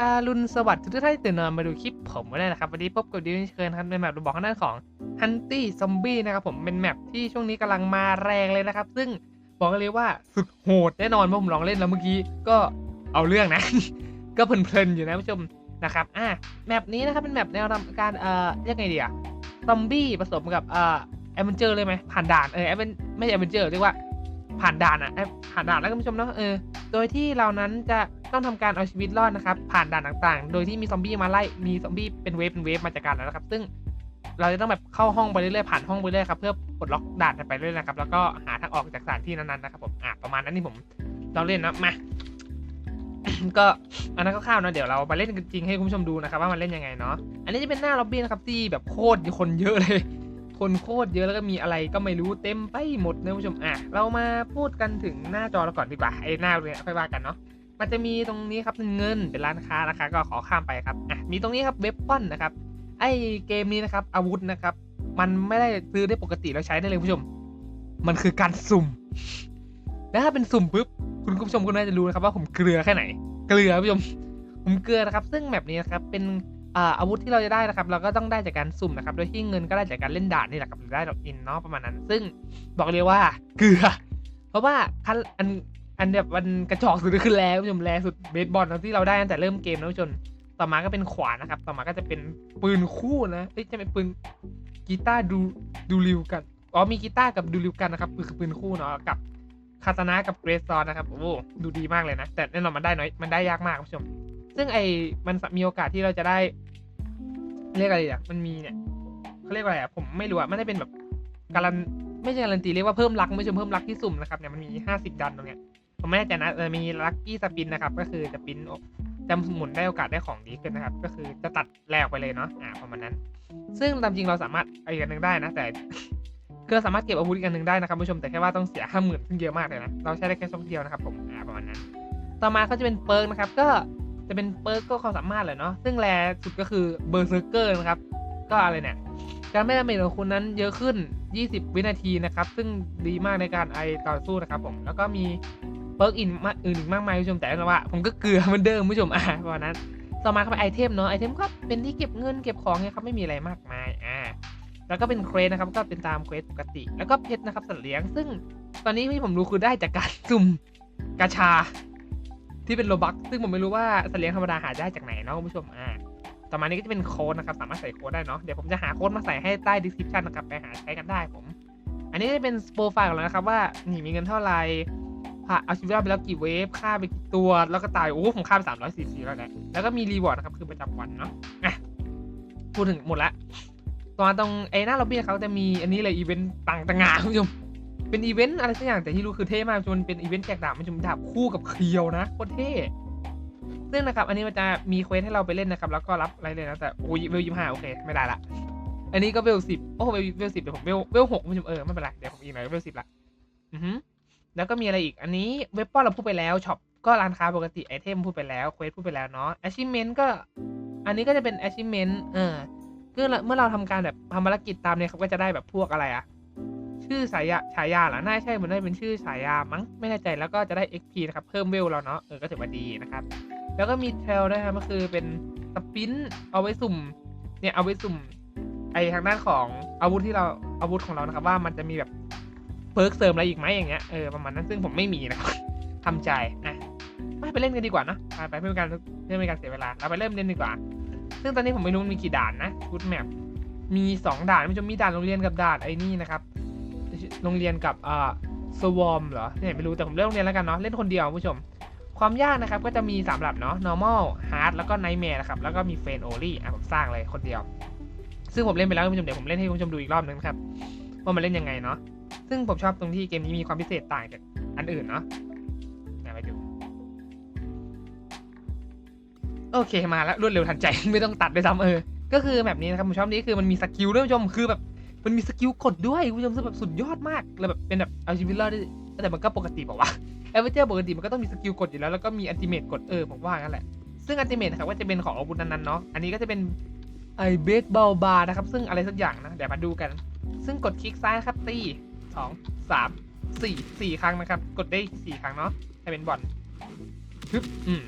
อารุณสวัสดิ์ทุกท่านตื่นนอนมาดูคลิปผมก็ได้นะครับ วันนี้พบกับดิวเชิญครับในแมปดูบอกข้างหน้าของ Hunty Zombie นะครับผมเป็นแมปที่ช่วงนี้กำลังมาแรงเลยนะครับ ซึ่งบอกเลยว่าสุดโหดแน่นอนเพราะผมลองเล่นแล้วเมื่อกี้ก็เอาเรื่องนะ ก็เพลินๆอยู่นะผู้ชมนะครับอะแมปนี้นะครับเป็นแมปแนวทำการเอ่อเรียกไงดีอะซอมบี้ผสมกับเอ่อแอดเวนเจอร์เลยไหมผ่านด่านเออแอดเวนไม่ใช่แอดเวนเจอร์เรียกว่า ผ่านด่านอะเอ้ยผ่านด่านแล้วคุณผู้ชมเนาะเออโดยที่เรานั้นจะต้องทำการเอาชีวิตรอดนะครับ ผ่านด่านต่างๆ โดยที่มีซอมบี้มาไล่มีซอมบี้เป็นเวฟเป็นเวฟมาจากการแล้วนะครับ ซึ่งเราจะต้องแบบเข้าห้องไปเรื่อยๆผ่านห้องไปเรื่อยๆครับเพื่อปลดล็อกด่านไปเรื่อยๆนะครับ แล้วก็หาทางออกจากสถานที่นั้นๆนะครับผมอะประมาณนั้นที่ผมเราเล่นนะมาก็อันนั้นก็ข้าวๆนะเดี๋ยวเราไปเล่นกันจริงให้คุณผู้ชมดูนะครับว่ามันเล่นยังไงเนาะอันนี้จะเป็นหน้าล็อบบี้นะครับที่แบบโคตรคนเยอะเลย คนโคตรเยอะแล้วก็มีอะไรก็ไม่รู้เต็มไปหมดนะคุณผู้ชมอะเรามาพูดกันถึงหน้าจอเราก่อนดีกว่าไอ้หน้าเนี่ยค่อยว่ากันเนาะมันจะมีตรงนี้ครับเงินเป็นร้านค้านะคะก็ขอข้ามไปครับอะมีตรงนี้ครับเว็บปอนนะครับไอ้เกมนี้นะครับอาวุธนะครับมันไม่ได้ซื้อได้ปกติแล้วใช้ได้เลยคุณผู้ชม มันคือการสุ่ม แล้วถ้าเป็นสุ่มปุ๊บคุณผู้ชมก็น่าจะรู้นะครับว่าผมเกลือแค่ไหน เกลือคุณผู้ชม ผมเกลือนะครับ ซึ่งแบบนี้นะครับเป็น อาวุธที่เราจะได้นะครับ เราก็ต้องได้จากการสุ่มนะครับ โดยที่เงินก็ได้จากการเล่นด่านนี่แหละครับหรือได้ดอกอินเนาะประมาณนั้น ซึ่งบอกเลยว่าเกลือ เพราะว่าคันอันอันแบบมันกระจอกสุดคือแรงคุณผู้ชมแรงสุดเบสบอลที่เราได้ตั้งแต่เริ่มเกมนะผู้ชมต่อมาก็เป็นขวานนะครับ ต่อมาก็จะเป็นปืนคู่นะเอ้ยจะเป็นปืนกีตาร์ดูดูริวกันอ๋อมีกีตาร์กับดูริวกันนะครับคือปืนคู่เนาะกับคาตานะกับเกรซอนนะครับโอ้โหดูดีมากเลยนะแต่แน่นอนมันได้น้อยมันได้ยากมากคุณผู้ชม ซึ่งไอมันมีโอกาสที่เราจะได้ เรียกอะไรอะมันมีเนี่ยเขาเรียกว่าอะไรอะผมไม่รู้อะไม่ได้เป็นแบบการันไม่ใช่การันตีเรียกว่าเพิ่มลักไม่ใช่เพิ่มลักที่สุ่มนะครับเนี่ยมันมีห้าสิบดันตรงเนี้ยผมไม่แน่ใจนะเออมีลัคกี้สปินนะครับ ก็คือจะปินจะหมุนได้โอกาสได้ของดีขึ้นนะครับ ก็คือจะตัดแรกไปเลยเนาะอ่าประมาณนั้น ซึ่งตามจริงเราสามารถไอ้กันหนึ่งได้นะ แต่คือเราสามารถเก็บอาวุธอีกอันหนึ่งได้นะครับผู้ชมแต่แค่ว่าต้องเสียห้าหมื่นซึ่งเยอะมากเลยนะเราใช้ได้แค่ช่องเดียวนะครับผมอ่าประมาณนั้น ต่อมาก็จะเป็นเปิร์กนะครับ ก็ จะเป็นเปิร์กก็ความสามารถเลยเนาะซึ่งแรสุดก็คือเบอร์เซอร์เกอร์นะครับ ก็อะไรเนี่ยการไม่ดาเมจของคุณนั้นเยอะขึ้น 20 วินาทีนะครับ ซึ่งดีมากในการไอต่อสู้นะครับผม แล้วก็มีเปิร์กอินมาอื่นอีกมากมายคุณผู้ชมแต่ว่า ผมก็เกลือเหมือนเดิมคุณผู้ชมอะประมาณนั้น ต่อมาก็เป็นไอเทมเนาะไอเทมก็เป็นที่เก็บเงินเก็บของเนี่ยครับไม่มีอะไรมากมายอ่าแล้วก็เป็นเควสนะครับ ก็เป็นตามเควสปกติ แล้วก็เพชรนะครับสัตว์เลี้ยง ซึ่งตอนนี้ที่ผมรู้คือได้จากการสุ่มกาชา ที่เป็นโลบักซึ่งผมไม่รู้ว่าสัตว์เลี้ยงธรรมดาหาได้จากไหนเนาะคุณผู้ชมอ่าต่อมานี้ก็จะเป็นโค้ดนะครับ สามารถใส่โค้ดได้เนาะเดี๋ยวผมจะหาโค้ดมาใส่ให้ใต้ description นะครับไปหาใช้กันได้ผม อันนี้จะเป็นโปรไฟล์ของเรานะครับว่าหนีมีเงินเท่าไหร่ผ่าเอาชีวิตรอดไปแล้วกี่เวฟฆ่าไปกี่ตัว แล้วก็ตาย โอ้ผมฆ่าไปสามร้อยสี่สิบแล้วแหละแล้วก็มีรีวอร์ดนะครับ คือประจำวันเนาะอะพูดถึงหมดละตอนตรงไอ้หน้าล็อบบี้เขาจะมีอันนี้เลยอีเวนต์ต่างต่างงานคุณผู้ชม เป็นอีเวนต์อะไรสักอย่างแต่ที่รู้คือเท่มากจนเป็นอีเวนต์แจกดาบมันจะดาบคู่กับเคียวนะโคตรเท่ซึ่งนะครับ อันนี้มันจะมีเควสให้เราไปเล่นนะครับ แล้วก็รับอะไรเลยนะแต่โอ้ยเวลยี่ห้าโอเค ไม่ได้ละ อันนี้ก็เวลสิบโอ้เวลเวลสิบเดี๋ยวผมเวลเวลหกคุณผู้ชมเออไม่เป็นไรเดี๋ยวผมอีกหน่อยเวลสิบละอือฮึแล้วก็มีอะไรอีกอันนี้เว็บป้อนเราพูดไปแล้วช็อปก็ร้านค้าปกติไอเทมพูดไปแล้วเควสพูดไปแล้วเนาะ achievement ก็ อันนี้ก็จะเป็น achievement เออคือเมื่อเราทำการแบบทำภารกิจตามเนี่ยครับก็จะได้แบบพวกอะไรอะ ชื่อฉายาฉายาหรอน่าใช่เหมือนได้เป็นชื่อฉายามั้งไม่แน่ใจแล้วก็จะได้ XP นะครับ เพิ่มเวลเราเนาะเออก็ถือว่าดีนะครับ แล้วก็มีเทลด้วยครับก็คือเป็นสปินเอาไว้สุ่มเนี่ยเอาไว้สุ่มไอทางด้านของอาวุธที่เราอาวุธของเรานะครับ ว่ามันจะมีแบบเพิร์กเสริมอะไรอีกไหมอย่างเงี้ยเออประมาณนั้นซึ่งผมไม่มีนะครับทำใจอะไปไปเล่นกันดีกว่านะไปไปเพื่อเป็นการเพื่อเป็นการเสียเวลาเราไปเริ่มเล่นดีกว่า ซึ่งตอนนี้ผมไม่รู้มันมีกี่ด่านนะฟุตแมปมีสองด่านมันจะมีด่านโรงเรียนกับด่านไอ้นี่นะครับ โรงเรียนกับอ่าสวอมเหรอเนี่ยไม่รู้แต่ผมเลือกโรงเรียนแล้วกันเนาะเล่นคนเดียวคุณผู้ชม ความยากนะครับก็จะมี3ระดับเนาะ normal hard แล้วก็ nightmare นะครับแล้วก็มี f r i e n d only อะผมสร้างเลยคนเดียว ซึ่งผมเล่นไปแล้วคุณผู้ชมเดี๋ยวผมเล่นให้คุณผู้ชมดูอีกรอบนึงครับว่ามันเล่นยังไงเนาะซึ่งผมชอบตรงที่เกมนี้มีความพิเศษต่างจากอันอื่นเนาะไปดูโอเคมาแล้วรวดเร็วทันใจไม่ต้องตัดด้วยซ้ำเออก็คือแบบนี้นะครับผมชอบนี้คือมันมีสกิลด้วยคุณผู้ชมคือแบบ มันมีสกิลกดด้วยคุณผู้ชมซึ่งแบบสุดยอดมากแล้วแบบเป็นแบบเอาชีวิตรอดได้แต่มันก็ปกติบอกว่าเอเวอร์เจอร์ปกติมันก็ต้องมีสกิลกดอยู่แล้วแล้วก็มีอันติเมตกดเออผมว่างั้นแหละซึ่งอันติเมตนะครับก็จะเป็นของอาวุธนั้นๆเนาะอันนี้ก็จะเป็นไอเบสบอลบาร์นะครับซึ่งอะไรสักอย่างนะเดี๋ยวมาดูกัน ซึ่งกดคลิกซ้ายครับตีสองสามสี่สี่ครั้งนะครับ กดได้สี่ครั้งเนาะให้เป็นบอลฮึบอืม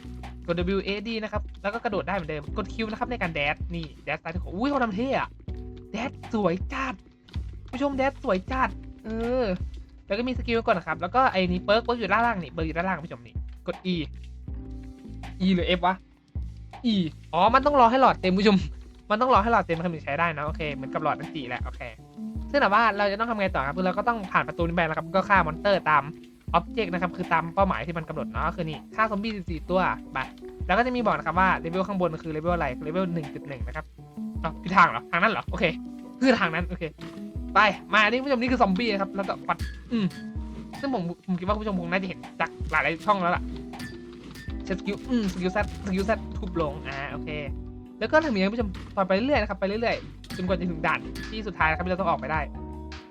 กด W A D นะครับ แล้วก็กระโดดได้เหมือนเดิม กด Q นะครับในการแดดนี่ แดดซ้ายที่ขวาอุ้ยเขาทำเท่อะ แดดสวยจัดผู้ชมแดดสวยจัด เออ แล้วก็มีสกิลก่อนนะครับ แล้วก็ไอ้นี่เปิร์กเปิร์กอยู่ด้านล่างนี่เปิร์กอยู่ด้านล่างผู้ชมนี่ กด E E หรือ F วะ E อ๋อ มันต้องรอให้หลอดเต็มผู้ชม มันต้องรอให้หลอดเต็มมันถึงใช้ได้นะโอเค เหมือนกับหลอดนันตีแหละ โอเค ซึ่งแต่ว่าเราจะต้องทำไงต่อครับคือเราก็ต้องผ่านประตูนี้ไปนะครับ ก็ฆ่ามอนเตอร์ตามอ็อบเจกต์นะครับ คือตามเป้าหมายที่มันกำหนดเนาะ คือนี่ ฆ่าซอมบี้14 ตัว ไป แล้วก็จะมีบอกนะครับว่าเลเวลข้างบนคือเลเวลอะไรเลเวล1.1 นะครับ อ๋อทางเหรอ ทางนั้นเหรอ โอเค คือทางนั้น โอเค ไป มาอันนี้ผู้ชมนี่คือซอมบี้นะครับ แล้วก็ปัดอืมซึ่งผมผมคิดว่าผู้ชมคงน่าจะเห็นจากหลายๆช่องแล้วล่ะใช้สกิลอืมสกิลแซดสกิลแซดทุบลง อ่า โอเค แล้วก็ทำอย่างนี้ผู้ชมต่อไปเรื่อยๆนะครับ ไปเรื่อยๆ จนกว่าจะถึงด่านที่สุดท้ายนะครับที่เราต้องออกไปได้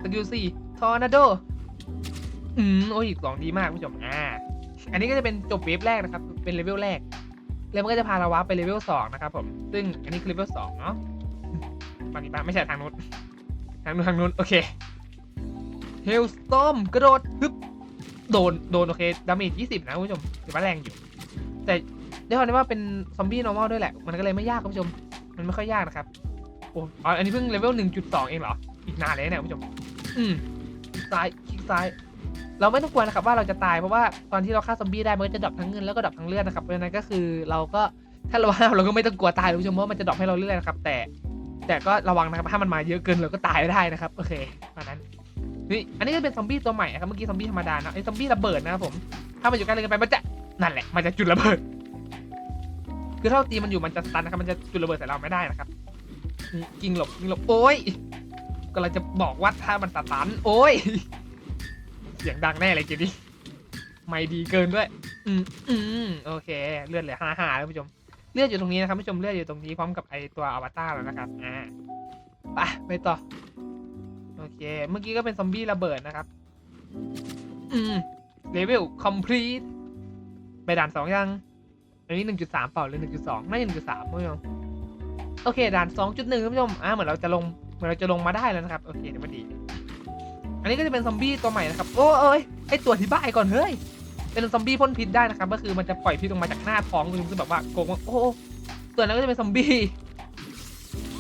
สกิลสี่ทอร์นาโด อืม โอ้ยสองดีมากผู้ชม อ่า อันนี้ก็จะเป็นจบเวฟแรกนะครับ เป็นเลเวลแรกแล้วมันก็จะพาเราวาร์ปไปเลเวลสองนะครับผม ซึ่งอันนี้คือเลเวลสองเนาะ ฝั่งนี้ปะไม่ใช่ทางนู้นทางนู้นทางนู้นโอเคเฮลสตอมกระโดดฮึบโดนโดนโอเคดาเมจยี่สิบนะคุณผู้ชมถือว่าแรงอยู่ แต่ด้วยความที่ว่าเป็นซอมบี้ normal ด้วยแหละ มันก็เลยไม่ยากคุณผู้ชม มันไม่ค่อยยากนะครับโอ้ออันนี้เพิ่งเลเวลหนึ่งจุดสองเองเหรอ อีกนานเลยเนี่ยคุณผู้ชม อืมซ้ายคลิกซ้าย เราไม่ต้องกลัวนะครับว่าเราจะตายเพราะว่าตอนที่เราฆ่าซอมบี้ได้มันก็จะดรอปทั้งเงินแล้วก็ดรอปทั้งเลือดนะครับเพราะฉะนั้นก็คือเราก็ถ้าเราห้าวเราก็ไม่ต้องกลัวตายคุณผู้ชมเพราะว่ามันจะดรอปให้เราเรื่อยๆนะครับแต่ แต่ก็ระวังนะครับถ้ามันมาเยอะเกินเราก็ตายได้นะครับโอเคประมาณนั้นนี่อันนี้ก็เป็นซอมบี้ตัวใหม่ครับเมื่อกี้ซอมบี้ธรรมดานะไอ้ซอมบี้ระเบิดนะครับผมถ้ามันอยู่ใกล้เกันไปมันจะนั่นแหละมันจะจุดระเบิด คือถ้าเราตีมันอยู่มันจะสตันนะครับมันจะจุดระเบิดใส่เราไม่ได้นะครับนี่ยิงหลบยิงหลบโอ้ยก็เราจะบอกว่าถ้ามันสตันโอ้ยเสียงดังแน่เลยเกมนี้ไม่ดีเกินด้วย อืมอืมโอเค เลือดเหลือห้าห้าแล้วผู้ชม เลือดอยู่ตรงนี้นะครับผู้ชมเลือดอยู่ตรงนี้พร้อมกับไอตัวอวตารแล้วนะครับอ่าไปไปต่อโอเค เมื่อกี้ก็เป็นซอมบี้ระเบิดนะครับ อืมเลเวล complete ไปด่านสองยัง อันนี้หนึ่งจุดสามเปล่าหรือหนึ่งจุดสองน่าจะหนึ่งจุดสามผู้ชมโอเค ด่านสองจุดหนึ่งผู้ชมอ่าเหมือนเราจะลงเหมือนเราจะลงมาได้แล้วนะครับ โอเคเดี๋ยวมาดี อันนี้ก็จะเป็นซอมบี้ตัวใหม่นะครับ โอ้เอ้ยไอตัวที่บ้ายก่อนเฮ้ย เป็นซอมบี้พ่นพิษได้นะครับก็คือมันจะปล่อยพิษออกมาจากหน้าท้องคุณคือแบบว่าโกงมาโอ้ส่วนนั้นก็จะเป็นซอมบี้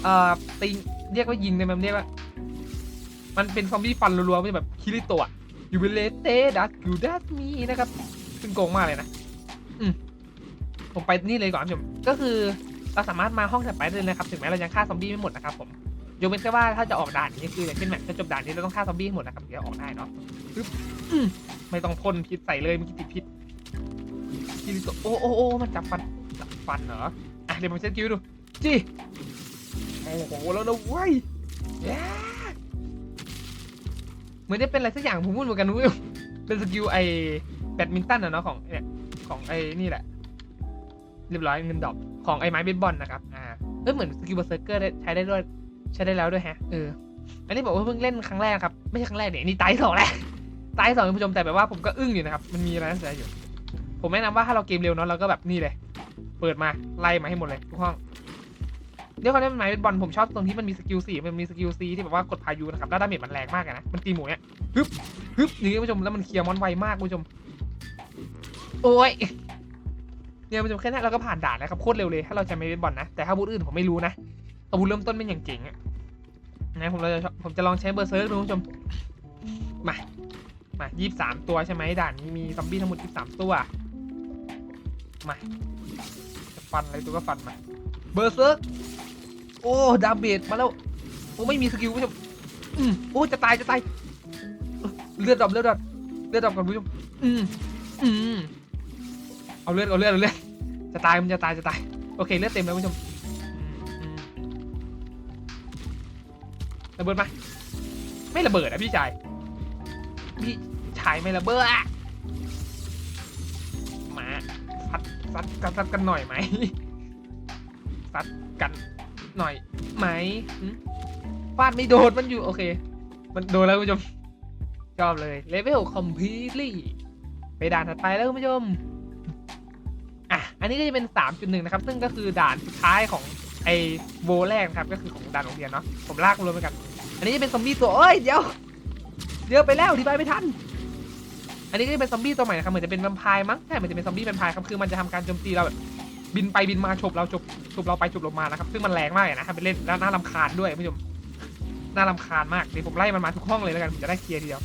เอ่อติงเรียกว่ายิงในมันเรียกว่ามันเป็นซอมบี้ฟันรัวๆไม่แบบคิริโตะยูเบเลเตดักยูดัสมีนะครับซึ่งโกงมากเลยนะอืมผมไปนี่เลยก่อนผมก็คือเราสามารถมาห้องถัดไปได้เลยนะครับถึงแม้เรายังฆ่าซอมบี้ไม่หมดนะครับผมยกเว้นแค่ว่าถ้าจะออกด่านนี้คืออย่างเช่นแบบจะจบด่านนี้เราต้องฆ่าซอมบี้ให้หมดนะครับถึงจะออกได้เนาะ ปึ๊บอืมไม่ต้องพ่นพิษใส่เลยมันติดพิษกิริโตโอ้โอ้โอ้มันจับฟันจับฟันเหรออะเดี๋ยวผมเช็คคิวดูจีโอ้โหแล้วนะเว้ยแย่เหมือนจะเป็นอะไรสักอย่างผมพูดเหมือนกันนุ้ยเป็นสกิลไอแบดมินตันอะเนาะของเนี่ยของไอนี่แหละ เรียบร้อยเงินดอกของไอไม้เบสบอลนะครับอ่าเออเหมือนสกิลเบอร์เซอร์เกอร์ได้ใช้ได้ด้วยใช้ได้แล้วด้วยแฮะเอออันนี้บอกว่าเพิ่งเล่นครั้งแรกครับ ไม่ใช่ครั้งแรกเนี่ยนี่ตายสองแล้ว ตายสองคุณผู้ชมแต่แบบว่าผมก็อึ้งอยู่นะครับมันมีอะไรน่าสนใจอยู่ ผมแนะนำว่าถ้าเราเกมเร็วเนาะเราก็แบบนี่เลย เปิดมาไล่มาให้หมดเลยทุกห้องเดี๋ยวเขาเล่นไม้เป็นบอลผมชอบตรงที่มันมีสกิลสี่มันมีสกิลซีที่แบบว่ากดพายุนะครับแล้วดาเมจมันแรงมากนะมันตีหมูเนี่ยฮึบฮึบนี้คุณผู้ชมแล้วมันเคลียร์มอนไวมากคุณผู้ชม โอ้ยเนี่ยคุณผู้ชมแค่นั้นเราก็ผ่านด่านแล้วครับโคตรเร็วเลยถ้าเราใช้ไม้เป็นบอลนะแต่ถ้าอาวุธอื่นผมไม่รู้นะอาวุธเริ่มต้นเป็นอย่างเจ๋งอะนะผมเราจะผมจะลองใช้เบอร์เซิร์กดูคุณผู้ชมมา มายี่สามตัวใช่ไหมด่านนี้มีซอมบี้ทั้งหมดยี่สามตัว มาจะฟันอะไรตัวก็ฟันมา เบอร์เซิร์กโอ้ดาเมจมาแล้ว โอ้ไม่มีสกิลผู้ชมอืมโอ้จะตายจะตาย เลือดดรอปเลือดดรอปเลือดดรอปก่อนผู้ชมอืมอืมเอาเลือดเอาเลือดเอาเลือดจะตายมันจะตายจะตาย โอเคเลือดเต็มแล้วผู้ชมระเบิดมา ไม่ระเบิดอะพี่ชาย พี่ชายไม่ระเบิดอะมาซัดซัดกันซัดกันหน่อยไหมซัดกันหน่อยไหมฟาดไม่โดนมันอยู่โอเค มันโดนแล้วคุณผู้ชมชอบเลยเลเวล completely ไปด่านถัดไปแล้วคุณผู้ชมอะอันนี้ก็จะเป็น 3.1 นะครับ ซึ่งก็คือด่านสุดท้ายของไอโวแรกนะครับ ก็คือของด่านโรงเรียนเนาะผมลากรวมไปกัน อันนี้จะเป็นซอมบี้ตัวเอ้ยเดี๋ยว เดี๋ยไปแล้วอธิบายไม่ทัน อันนี้ก็จะเป็นซอมบี้ตัวใหม่นะครับเหมือนจะเป็นแวมไพร์มั้งใช่เหมือนจะเป็นซอมบี้แวมไพร์ครับคือมันจะทำการโจมตีเราแบบบินไปบินมาฉบเราฉบฉบเราไปฉบเรามานะครับซึ่งมันแรงมากเลยนะถ้าไปเล่นแล้วน่ารำคาญด้วยผู้ชมน่ารำคาญมากเดี๋ยวผมไล่มันมาทุกห้องเลยแล้วกันผมจะได้เคลียร์ทีเดียว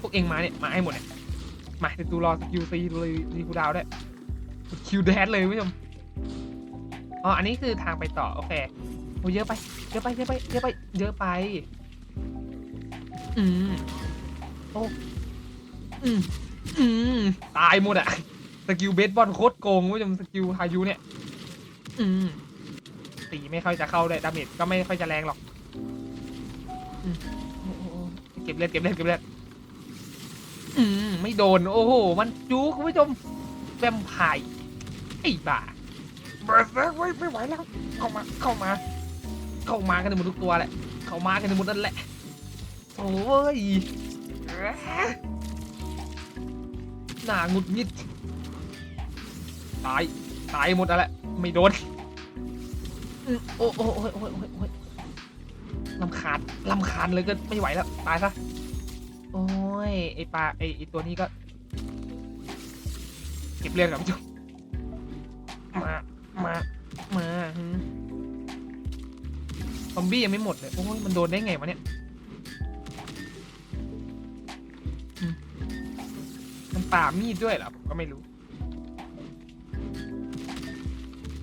พวกเองมาเนี่ยมาให้หมดเนี่ยมาเดี๋ยวดูรอสกิลซีดูเลยรีคูดาวด้วยคิวแดนเลยผู้ชมอ๋ออันนี้คือทางไปต่อโอเคโอ้เยอะไปเยอะไปเยอะไปเยอะไปเยอะไป อืมโอ้ อืมอืมตายหมดอะสกิลเบสบอลโคตรโกงคุณผู้ชมสกิลพายุเนี่ย อืมตีไม่ค่อยจะเข้าเลยดาเมจก็ไม่ค่อยจะแรงหรอกอืมโอ้โหเก็บเลือดเก็บเลือดเก็บเลือดอืมไม่โดน โอ้โห มันจู๊คุณผู้ชมแวมไพร์ไอ้บ้าเบิร์ดเบิร์ดไว้ไม่ไหวแล้ว เข้ามาเข้ามา เข้ามากันในหมดทุกตัวแหละ เข้ามากันในหมดนั่นแหละ โอ้ยหน้าหงุดหงิด ตาย ตายหมดแล้วแหละไม่โดน โอ้โอ้โอ้ยโอ้ยโอ้ยโอ้ยลำคาญลำคาญเลยก็ไม่ไหวแล้ว ตายซะ โอ้ย ไอปลาไอไอตัวนี้ก็ เก็บเลือดกับผู้ชมา มา มาซอมบี้ยังไม่หมดเลย โอ้ย มันโดนได้ไงวะเนี่ย มันป่ามมีดด้วยเหรอผมก็ไม่รู้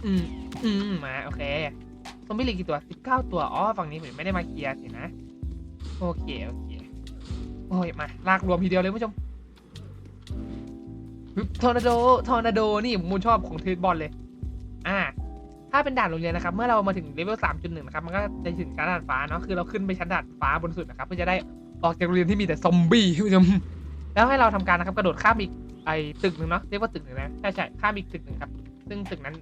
อืม อืมมาโอเคซอมบี้เหลือกี่ตัวสิบเก้าตัว อ๋อ ฝั่งนี้ผมไม่ได้มาเคลียร์สินะ โอเค โอเค โอ้ย มา ลากรวมทีเดียวเลยผู้ชมทอร์นาโด ทอร์นาโด นี่ผมชอบของเทสบอลเลย อ่า ถ้าเป็นด่านโรงเรียนนะครับ เมื่อเรามาถึงเลเวล3.1นะครับ มันก็จะถึงชั้นดาดฟ้าเนาะ คือเราขึ้นไปชั้นด่าดฟ้าบนสุดนะครับ เพื่อจะได้ออกจากโรงเรียนที่มีแต่ซอมบี้ผู้ชม แล้วให้เราทำการนะครับกระโดดข้ามอีกไอ้ตึกหนึ่งเนาะเรียกว่าตึกหนึ่งนะใช่ใช่ข้ามอีกตึกหนึ่งครับ ซึ่งตึกนั้น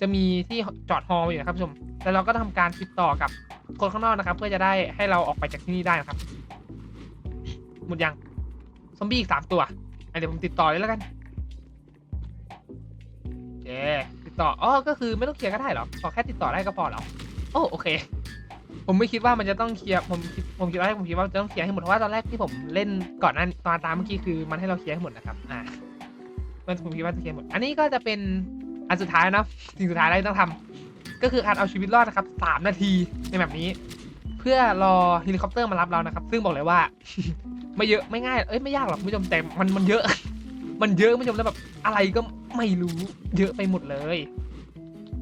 จะมีที่จอดฮอลอยู่นะครับผู้ชมแล้วเราก็ทำการติดต่อกับคนข้างนอกนะครับ เพื่อจะได้ให้เราออกไปจากที่นี่ได้นะครับ หมดยังซอมบี้อีกสามตัวเดี๋ยวผมติดต่อเลยแล้วกันเคติดต่ออ๋อก็คือไม่ต้องเคลียร์ก็ได้หรอขอแค่ติดต่อได้ก็พอหรอโอ้โอเค ผมไม่คิดว่ามันจะต้องเคลียร์ผมคิดผมคิดว่าผมคิดว่าจะต้องเคลียร์ให้หมดเพราะว่าตอนแรกที่ผมเล่นก่อนหนั้นตอนตามเมื่อกี้คือมันให้เราเคลียร์ให้หมดนะครับอ่ามันผมคิดว่าจะเคลียร์หมด อันนี้ก็จะเป็นอันสุดท้ายนะสิ่งสุดท้ายที่ต้องทำก็คือการเอาชีวิตรอดนะครับสามนาทีในแบบนี้ เพื่อรอเฮลิคอปเตอร์มารับเรานะครับ ซึ่งบอกเลยว่า ไม่เยอะไม่ง่ายเอ้ยไม่ยากหรอกคุณผู้ชมแต่มันมันเยอะ มันเยอะคุณผู้ชมแล้วแบบอะไรก็ไม่รู้เยอะไปหมดเลย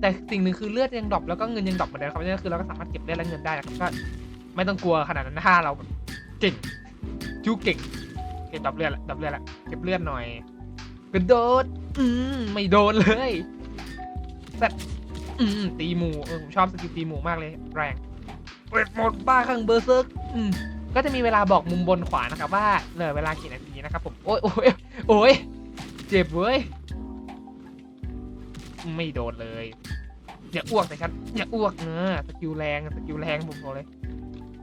แต่สิ่งหนึ่งคือเลือดยังดรอปแล้วก็เงินยังดรอปเหมือนเดิมครับนั่นคือเราก็สามารถเก็บเลือดและเงินได้นะครับก็ไม่ต้องกลัวขนาดนั้นถ้าเราเก่งจู้เก่งเก็บดับเลือดละดับเลือดละเก็บเลือดหน่อยกระโดดอืมไม่โดนเลยแบบอืมตีหมูเออผมชอบสกิลตีหมูมากเลย แรงเปิดหมดบ้าข้างเบอร์เซิร์กอืมก็จะมีเวลาบอกมุมบนขวานะครับว่าเหลือเวลากี่นาทีนะครับผมโอ้ยโอ้ยโอ้ยเจ็บเว้ย ไม่โดนเลย อย่าอ้วกแต่ฉันอย่าอ้วกเนอะสกิลแรงสกิลแรงผมบอกเลย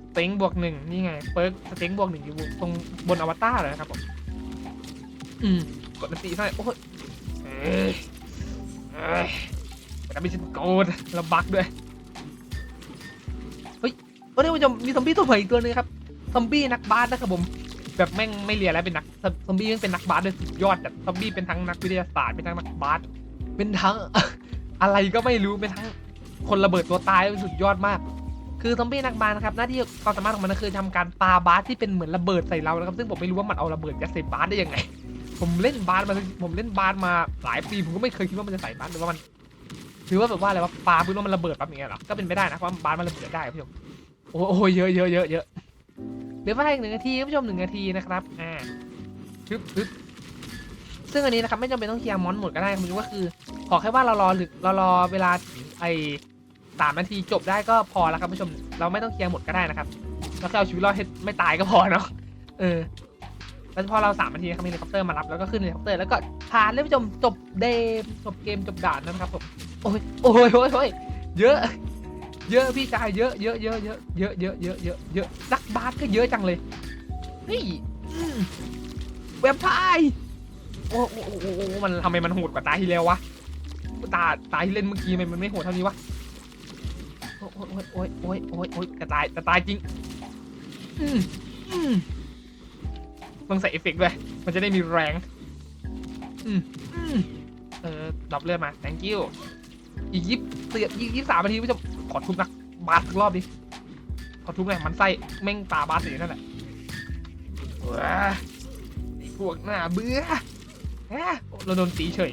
สเต็งบวกหนึ่งนี่ไงเปิร์กสเต็งบวกหนึ่งอยู่ตรงบนอวตารเลยนะครับผมอืมกดอันตีหน่โอ้ยเอ้ยแต่ทำให้ฉันโกรธแล้วบักด้วยเฮ้ยเฮ้ยท่านผู้ชมมีซอมบี้ตัวใหม่อีกตัวนึงครับซอมบี้นักบาสนะครับผมแบบแม่งไม่เรียนแล้วเป็นนักซอมบี้แม่งเป็นนักบาสเลยสุดยอดแบบซอมบี้เป็นทั้งนักวิทยาศาสตร์เป็นทั้งนักบาส เป็นทั้ง อะไรก็ไม่รู้เป็นทั้งคนระเบิดตัวตายเป็นสุดยอดมาก คือซอมบี้นักบาสนะครับหน้าที่ความสามารถของมันก็คือทำการปาบาสที่เป็นเหมือนระเบิดใส่เรานะครับซึ่งผมไม่รู้ว่ามันเอาระเบิดยัดใส่บาสได้ยังไง ผมเล่นบาสมาผมเล่นบาสมาหลายปีผมก็ไม่เคยคิดว่ามันจะใส่บาสหรือว่ามันหรือว่าแบบว่าอะไรว่าปาพื้นว่ามันระเบิดปั๊บอย่างเงี้ยหรอก็เป็นไปได้นะเพราะว่าบาสมันระเบิดได้ครับผู้ชมโอ้โหเยอะเยอะเยอะเยอะเหลือเวลาอีกหนึ่งนาทีคุณผู้ชมหนึ่งนาทีนะครับอ่าปึ๊บปึ๊บ ซึ่งอันนี้นะครับไม่จำเป็นต้องเคลียร์มอนหมดก็ได้คุณผู้ชมก็คือขอแค่ว่าเรารอหรือเรารอเวลาไอสามนาทีจบได้ก็พอแล้วครับผู้ชมเราไม่ต้องเคลียร์หมดก็ได้นะครับเราแค่เอาชีวิตรอดให้ไม่ตายก็พอเนาะเออแล้วพอเราสามนาทีครับมีเฮลิคอปเตอร์มารับแล้วก็ขึ้นเฮลิคอปเตอร์แล้วก็ผ่านเลยคุณผู้ชมจบเดมจบเกมจบด่านนะครับผมโอ้ยโอ้ยโอ้ยโอ้ยเยอะ เยอะพี่ชายเยอะเยอะเยอะเยอะเยอะเยอะเยอะเยอะเยอะนักบาสก็เยอะจังเลยเฮ้ยอืมแวมไพร์ โอ้โอ้โอ้โอ้โอ้มันทำไมมันโหดกว่าตาที่แล้ววะตาตาที่เล่นเมื่อกี้มันมันไม่โหดเท่านี้วะโอ้ยโอ้ยโอ้ยโอ้ยโอ้ยโอ้ยจะตายจะตายจริงอืมอืมต้องใส่เอฟเฟกต์ด้วยมันจะได้มีแรงอืมอืมเออดรอปเลือดมา thank you อีกยี่เสียยี่ยี่สามนาทีผู้ชมขอทุบนะบาสอีกรอบดิขอทุบหน่อยมันไส้แม่งตาบาสสีนั่นแหละว้าพวกหน้าเบื่อ เราโดนตีเฉย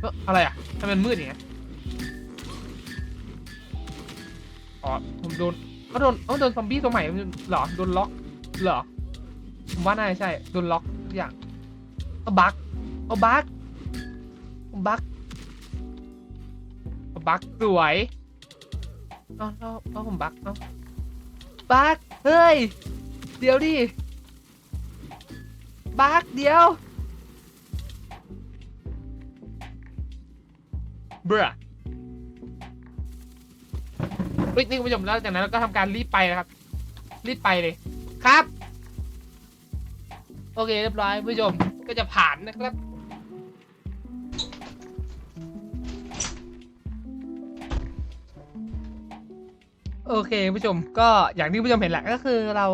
เอ้ออะไรอะทำไมมันมืดอย่างเงี้ยอ๋อผมโดนก็โดนเอ้าโดนซอมบี้ตัวใหม่เหรอโดนล็อกเหรอผมว่าน่าจะใช่โดนล็อกทุกอย่างเอาบั๊กเอาบั๊กเอาบั๊กเอาบั๊กสวยเอาเอาเอาผมบั๊กเอาบั๊กเฮ้ยเดี๋ยวดิบั๊กเดี๋ยว เบื่อเฮ้ยนี่คุณผู้ชมแล้วจากนั้นเราก็ทำการรีบไปนะครับ รีบไปเลยครับ โอเคเรียบร้อยคุณผู้ชมก็จะผ่านนะครับโอเคผู้ชมก็อย่างที่ผู้ชมเห็นแหละก็คือเรา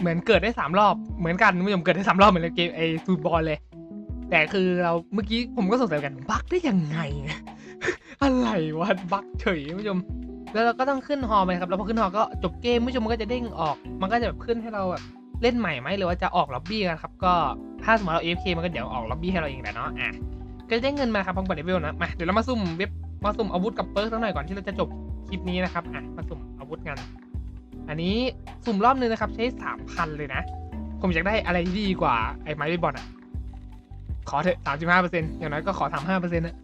เหมือนเกิดได้สามรอบเหมือนกันผู้ชมเกิดได้สามรอบเหมือนเกมไอ้ซูบอลเลย แต่คือเราเมื่อกี้ผมก็สงสัยเหมือนกันบั๊กได้ยังไง อะไรวะบั๊กเฉยผู้ชมแล้วเราก็ต้องขึ้นฮอไปครับแล้วพอขึ้นฮอก็จบเกมผู้ชมมันก็จะเด้งออก มันก็จะแบบขึ้นให้เราแบบเล่นใหม่ไหมหรือว่าจะออกล็อบบี้กันครับก็ถ้าสมมติเรา AFK มันก็เดี๋ยวออกล็อบบี้ให้เราเองแหละเนาะอะก็จะได้เงินมาครับพร้อมกับเลเวลนะมาเดี๋ยวเรามาซุ่มเว็บมาซุ่มอาวุธกับเปิร์กสักหน่อยก่อนที่เราจะจบคลิปนี้นะครับอะมาสุ่มอาวุธกันอันนี้สุ่มรอบนึงนะครับใช้สามพันเลยนะ ผมอยากได้อะไรที่ดีกว่าไอ้ไม้เบสบอลอะ ขอเถอะสามสิบห้าเปอร์เซ็นต์อย่างน้อยก็ขอสามห้าเปอร์เซ็นต์นะ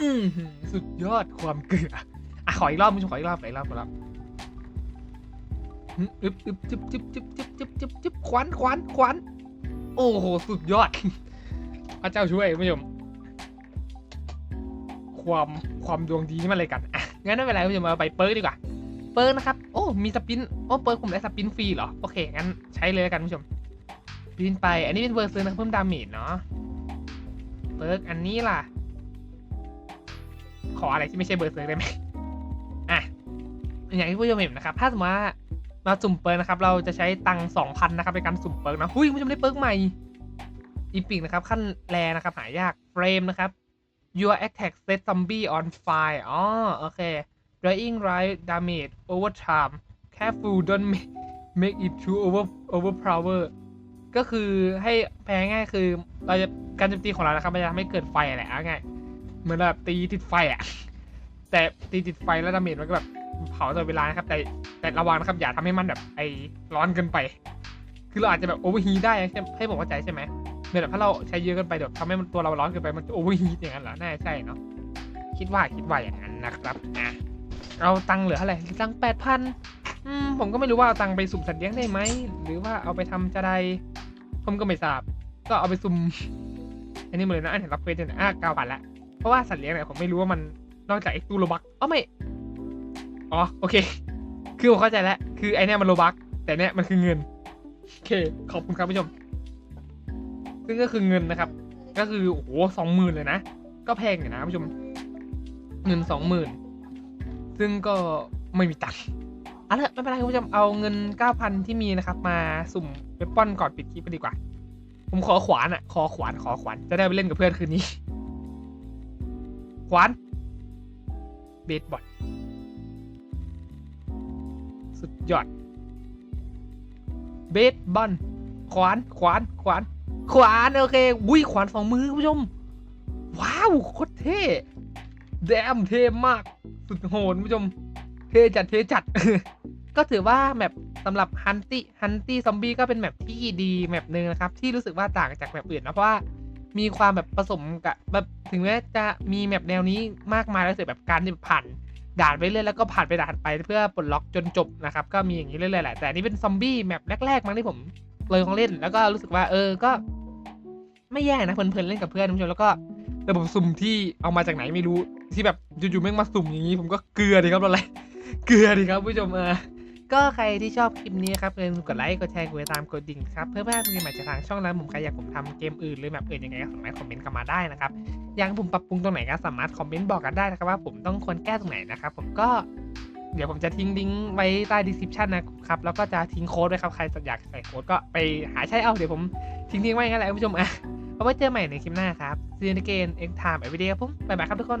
อือหือสุดยอดความเกลืออะขออีกรอบมึงขออีกรอบขออีกรอบขออีกรอบอึบอึบจึบจึบจึบจึบจึบจึบจึบควันควันควันโอ้โห สุดยอด พระเจ้าช่วยคุณผู้ชม ความความดวงดีนี่มันอะไรกัน อะ งั้นไม่เป็นไรคุณผู้ชมมาไปเปิร์กดีกว่า เปิร์กนะครับ โอ้ มีสปิน โอ้ เปิร์กผมได้สปินฟรีเหรอ โอเค งั้นใช้เลยแล้วกันคุณผู้ชม สปินไป อันนี้เป็นเวอร์ซื้อนะเพิ่มดาเมจเนาะเปิร์กอันนี้ล่ะ ขออะไรที่ไม่ใช่เบอร์เซอร์ได้ไหมอะ อย่างที่ผู้ชมเห็นนะครับ ถ้าสมมติว่ามาสุ่มเปิร์กนะครับ เราจะใช้ตังสองพันนะครับในการสุ่มเปิร์กนะ หุ้ยผู้ชมได้เปิร์กใหม่ อีพิกนะครับ ขั้นแรนะครับ หายาก เฟรมนะครับ your attack set zombie on fire อ๋อ โอเค drying right damage over time careful don't make make it too over overpower ก็คือให้แปลง่ายคือ เราจะการโจมตีของเรานะครับมันจะทำให้เกิดไฟอะไรอะง่ายเหมือนแบบตีติดไฟอะ แต่ตีติดไฟแล้วดาเมจมันก็แบบเผาตลอดเวลานะครับ แต่แต่ระวังนะครับอย่าทำให้มันแบบไอร้อนเกินไป คือเราอาจจะแบบโอเวอร์ฮีได้ใช่ให้ผมเข้าใจใช่ไหมเหมือนแบบถ้าเราใช้เยอะเกินไปเดี๋ยวทำให้มันตัวเราร้อนเกินไปมันจะโอเวอร์ฮีอย่างนั้นเหรอน่าใช่เนาะคิดว่าคิดว่าอย่างนั้นนะครับอะ เอาตังค์เหลือเท่าไหร่ตังแปดพันผมก็ไม่รู้ว่าเอาตังค์ไปสุ่มสัตว์เลี้ยงได้ไหม หรือว่าเอาไปทำจะไดผมก็ไม่ทราบ ก็เอาไปสุ่ม อันนี้หมดเลยนะ อันเห็นรับเควสเนี่ยอะเก้าพันละ เพราะว่าสัตว์เลี้ยงเนี่ยผมไม่รู้ว่ามันนอกจากไอ้ตู้โลบักอ๋อไม่ อ๋อโอเค คือผมเข้าใจแล้ว คือไอ้เนี่ยมันโลบักแต่เนี่ยมันคือเงิน โอเค ขอบคุณครับผู้ชม ซึ่งก็คือเงินนะครับ ก็คือโอ้โหสองหมื่นเลยนะ ก็แพงอยู่นะผู้ชม เงินสองหมื่น ซึ่งก็ไม่มีตังค์เอาละไม่เป็นไรคุณผู้ชมเอาเงินเก้าพันที่มีนะครับ มาสุ่มเวปป้อนก่อนปิดคลิปไปดีกว่า ผมขอขวานอะขอขวานขอขวานจะได้ไปเล่นกับเพื่อนคืนนี้ ขวานเบสบอลสุดยอดเบสบอลขวานขวานขวาน ขวาน โอเควุ้ยขวานสองมือคุณผู้ชม ว้าวโคตรเท่ แดมเท่มาก สุดโหดคุณผู้ชม เท่จัดเท่จัด ก็ถือว่าแมปสำหรับฮันตี้ฮันตี้ซอมบี้ก็เป็นแมปที่ดีแมปหนึ่งนะครับ ที่รู้สึกว่าต่างจากแมปอื่นนะเพราะว่ามีความแบบผสมกับแบบถึงแม้จะมีแมปแนวนี้มากมายแล้วรู้สึกแบบการที่ผ่านด่านไปเรื่อยแล้วก็ผ่านไปด่านไปเพื่อปลดล็อกจนจบนะครับ ก็มีอย่างนี้เรื่อยๆแหละแต่นี้เป็นซอมบี้แมปแรกๆมั้งที่ผมเลยของเล่น แล้วก็รู้สึกว่าเออก็ ไม่แย่นะเพลินๆเล่นกับเพื่อนคุณผู้ชมแล้วก็ระบบสุ่มที่เอามาจากไหนไม่รู้ ที่แบบอยู่ๆแม่งมาสุ่มอย่างนี้ ผมก็เกลือดีครับอะไรเกลือดีครับผู้ชมเออก็ใครที่ชอบคลิปนี้ครับอย่าลืมกดไลค์กดแชร์กดติดตามกดดิ่งครับเพื่อไม่ให้คุณใหม่จากทางช่องนั้นผมใครอยากผมทำเกมอื่นหรือแบบอื่นยังไงก็สามารถคอมเมนต์กันมาได้นะครับอยากผมปรับปรุงตรงไหนก็สามารถคอมเมนต์บอกกันได้นะครับว่าผมต้องควรแก้ตรงไหนนะครับผมก็เดี๋ยวผมจะทิ้งลิงก์ไว้ใต้ description นะครับ แล้วก็จะทิ้งโค้ดไว้ครับ ใครอยากใส่โค้ดก็ไปหาใช้เอา เดี๋ยวผมทิ้งทิ้งไว้งั้นแหละคุณผู้ชมอะเอาไว้เจอใหม่ในคลิปหน้าครับ See you again X time every day ครับผมบ๊ายบายครับทุกคน